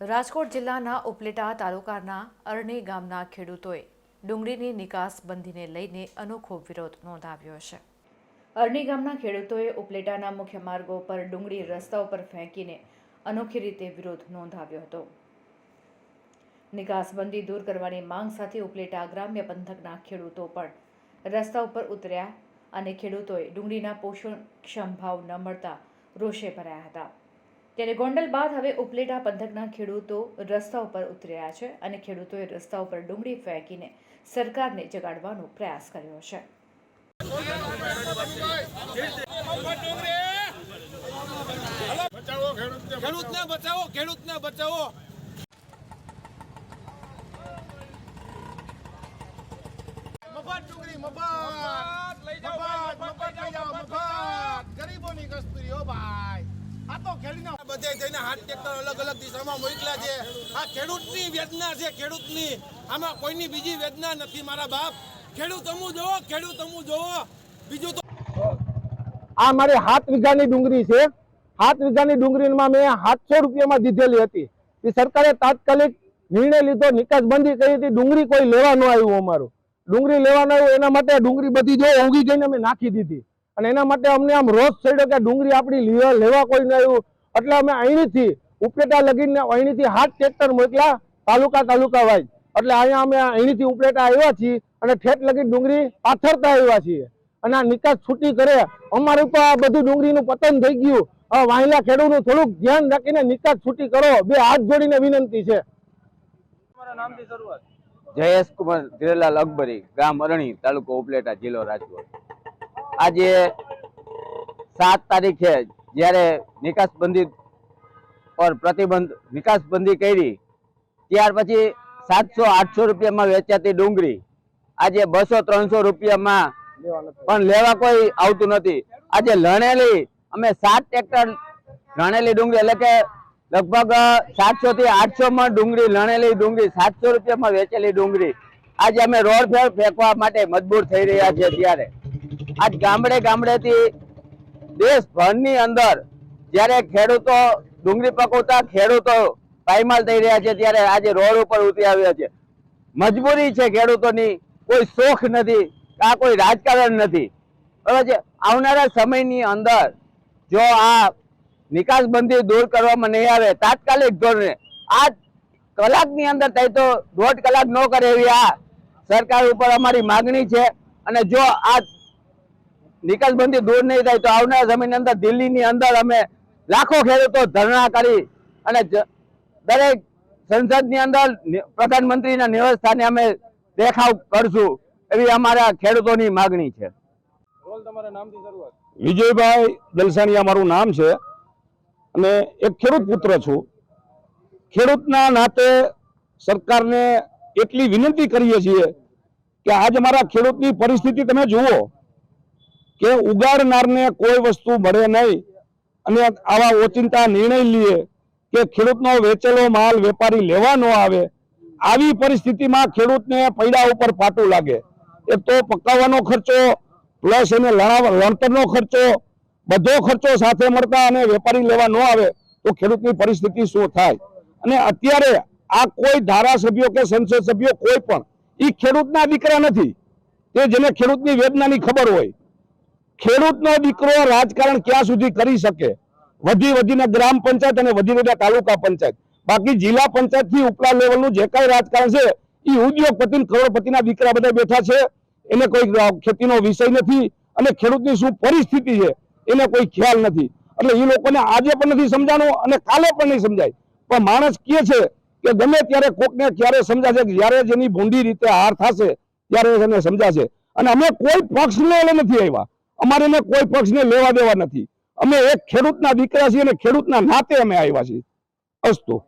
રાજકોટ જિલ્લાના ઉપલેટા તાલુકાના અરણી ગામના ખેડૂતોએ ડુંગળીની નિકાસ બંધીને લઈને અનોખો વિરોધ નોંધાવ્યો છે. અરણી ગામના ખેડૂતોએ ઉપલેટાના મુખ્ય માર્ગો પર ડુંગળી રસ્તા ઉપર ફેંકીને અનોખી રીતે વિરોધ નોંધાવ્યો હતો. નિકાસબંધી દૂર કરવાની માંગ સાથે ઉપલેટા ગ્રામ્ય પંથકના ખેડૂતો પણ રસ્તા ઉપર ઉતર્યા અને ખેડૂતોએ ડુંગળીના પોષણક્ષમ ભાવ ન મળતા રોષે ભરાયા હતા. ત્યારે ગોંડલ બાદ હવે ઉપલેટા પંથકના ખેડૂતો રસ્તા ઉપર ઉતર્યા છે અને ખેડૂતોએ રસ્તા ઉપર ડુંગળી ફેંકીને સરકારને જગાડવાનો પ્રયાસ કર્યો છે. ખેડૂતને બચાવો ખેડૂતને બચાવો મફત ડુંગળી મફત. લઈ જાઓ મફત લઈ જાઓ મફત. ગરીબોની કસ્તુરી હો ભાઈ. આ તો ખેડૂતના બધે જઈને હાથ ટ્રેક્ટર અલગ અલગ દિશામાં મોકલ્યા છે. આ ખેડૂતની વેદના છે ખેડૂતની. આમાં કોઈની બીજી વેદના નથી મારા બાપ. ખેડૂત અમુ જોવો ખેડૂત અમુ જોવો બીજું તો આ મારી હાથ વીઘાની ડુંગળી છે. હાથ વીઘાની ડુંગળીમાં મેં સાતસો રૂપિયામાં દીધેલી હતી. એ સરકારે તાત્કાલિક નિર્ણય લીધો નિકાસ બંધી કરી હતી. ડુંગળી કોઈ લેવા ન આવ્યું અમારું. ડુંગળી લેવાના હોય એના માટે ડુંગળી બધી જો ઊંઘી ગઈને અમે નાખી દીધી. અને એના માટે અમને આમ રોજ ચડ્યો કે ડુંગળી આપણી લેવા કોઈ ન આવ્યું. એટલે અમે અહીંથી ઉપલેટા લગીને અહીંથી હાથ ટ્રેક્ટર મોકલા તાલુકા તાલુકા વાઇઝ. એટલે અહીંયા અમે અહીંથી ઉપલેટા આવ્યા છીએ અને ઠેઠ લગી ડુંગળી પાથરતા આવ્યા છીએ. અને આ નિકાસ છૂટી કરે. અમારું તો આ બધું ડુંગળીનું પતન થઈ ગયું. હવે વાહિલા ખેડૂતનું થોડુંક ધ્યાન રાખીને નિકાસ છૂટી કરો. બે હાથ જોડીને વિનંતી છે. જયેશ કુમાર ધીરેલાલ અકબરી, ગામ અરણી, તાલુકો ઉપલેટા, જિલ્લો રાજકોટ. આજે સાત તારીખે જ્યારે નિકાસબંધી પર પ્રતિબંધ નિકાસબંધી કરી, ત્યાર પછી સાતસો, આઠસો રૂપિયામાં વેચાતી ડુંગળી. આજે બસો, ત્રણસો રૂપિયામાં પણ લેવા કોઈ આવતું નથી. આજે લણેલી, અમે સાત ટ્રેક્ટર લણેલી ડુંગળી, એટલે કે લગભગ સાતસો થી આઠસો માં ડુંગળી, લણેલી ડુંગળી, સાતસો રૂપિયામાં વેચેલી ડુંગળી. આજે અમે રોડ ફેર ફેંકવા માટે મજબૂર થઈ રહ્યા છીએ ત્યારે. આજ ગામડે ગામડેથી દેશભરની અંદર જ્યારે ખેડૂતો ડુંગળી પકવતા, ખેડૂતો પાયમાલ થઈ રહ્યા છે ત્યારે આજે રોડ ઉપર ઉતરી આવ્યા છે. મજબૂરી છે ખેડૂતોની. કોઈ શોખ નથી. આ કોઈ રાજકારણ નથી. બરાબર છે? આવનારા સમયની અંદર જો આ નિકાસબંધી દૂર કરવામાં નહીં આવે. તાત્કાલિક ધોરણે. આ કલાકની અંદર થાય તો દોઢ કલાક ન કરે એવી આ સરકાર ઉપર અમારી માગણી છે. અને જો આ નિકાસબંધી દૂર નહીં થાય તો આવનારા સમયની અંદર દિલ્હીની અંદર અમે લાખો ખેડૂતો ધરણા કરી અને દરેક સંસદની અંદર પ્રધાનમંત્રીના નિવાસ સ્થાને અમે દેખાવ કરશું એવી અમારા ખેડૂતોની માગણી છે. વિજયભાઈ દલસાણીયા મારું નામ છે. અને એક ખેડૂત પુત્ર છું. ખેડૂતના નાતે સરકારને એટલી વિનંતી કરીએ છીએ કે આજ મારા ખેડૂતની પરિસ્થિતિ તમે જુઓ કે ઉગાડનારને કોઈ વસ્તુ મળે નહીં અને આવા ઓચિંતા નિર્ણય લઈએ કે ખેડૂતનો વેચેલો માલ વેપારી લેવા ન આવે, આવી પરિસ્થિતિમાં ખેડૂતને પૈડા ઉપર પાટું લાગે. એક તો પકાવવાનો ખર્ચો, પ્લસ એને લણતરનો ખર્ચો બધો ખર્ચો સાથે મળતા અને વેપારી લેવા ન આવે તો ખેડૂતની પરિસ્થિતિ શું થાય? અને અત્યારે આ કોઈ ધારાસભ્યો કે સંસદ સભ્યો કોઈ પણ એ ખેડૂતના દીકરા નથી. તે જેને ખેડૂતની વેદનાની ખબર હોય. ખેડૂતનો દીકરો રાજકારણ ક્યાં સુધી કરી શકે? વધી વધીને ગ્રામ પંચાયત અને વધી વધીને તાલુકા પંચાયત. બાકી જિલ્લા પંચાયતથી ઉપલા લેવલનું જે કઈ રાજકારણ છે એ ઉદ્યોગપતિ કરોડપતિના દીકરા બધા બેઠા છે. એને કોઈ ખેતીનો વિષય નથી અને ખેડૂતની શું પરિસ્થિતિ છે? એને કોઈ ખ્યાલ નથી. એટલે એ લોકોને આજે પણ નથી સમજાણું અને કાલે પણ નહીં સમજાય. પણ માણસ કહે છે કે ગમે ત્યારે કોકને ક્યારે સમજાશે જ્યારે જેની ભૂંડી રીતે હાર થશે, ત્યારે એને સમજાશે. અને અમે કોઈ પક્ષને એને નથી આવ્યા. અમારે એને કોઈ પક્ષને લેવા દેવા નથી. અમે એક ખેડૂતના દીકરા છીએ અને ખેડૂતના નાતે અમે આવ્યા છીએ. અસ્તુ.